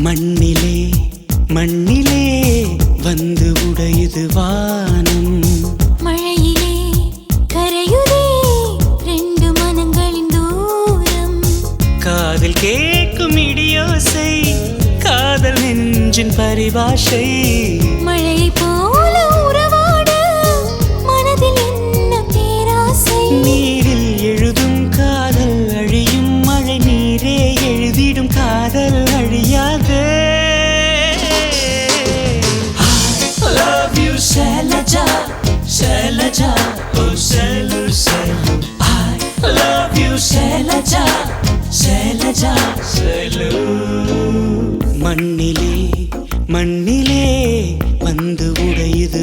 மண்ணிலே மண்ணிலே வந்து உடையுது வானம். மழையிலே கரையுதே ரெண்டு மனங்களின் தூரம். காதில் கேட்கும் இடியோசை காதல் நெஞ்சின் பரிபாஷை. மண்ணிலே மண்ணிலே வந்து உடையுது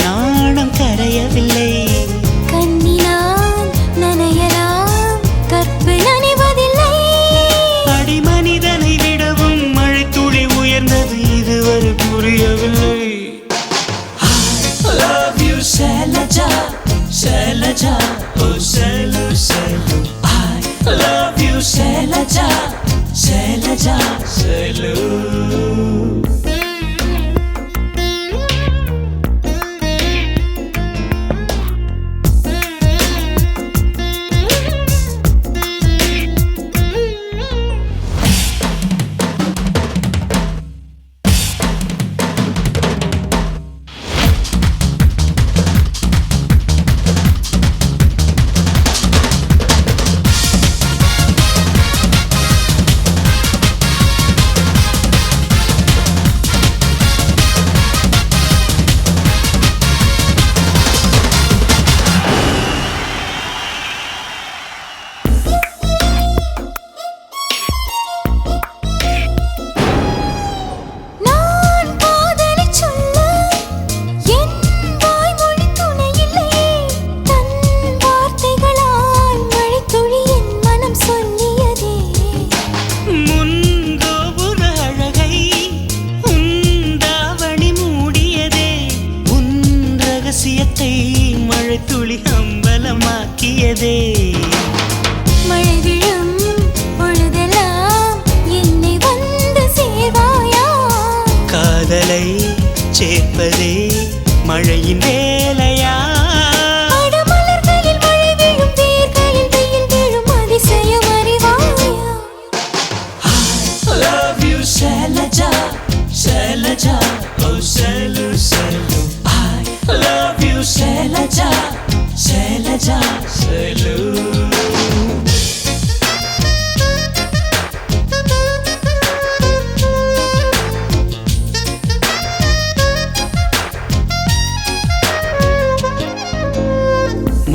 மழையின்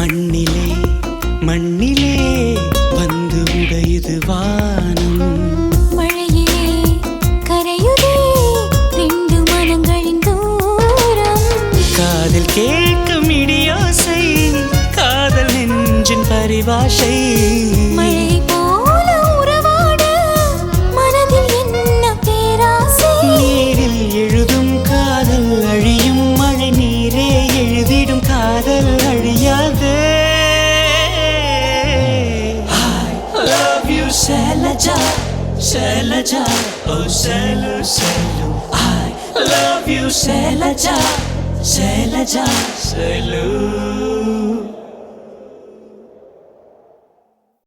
மண்ணிலே மண்ணிலே வந்து உடையுது வானம். மழையிலே கரையுதே ரெண்டு மனங்களின் தூரம். காதில் கேட்கும் இடியோசை காதல் நெஞ்சின் பரிவாஷை Shailaja, oh Selu, Selu, I love you, Shailaja, Shailaja, Selu.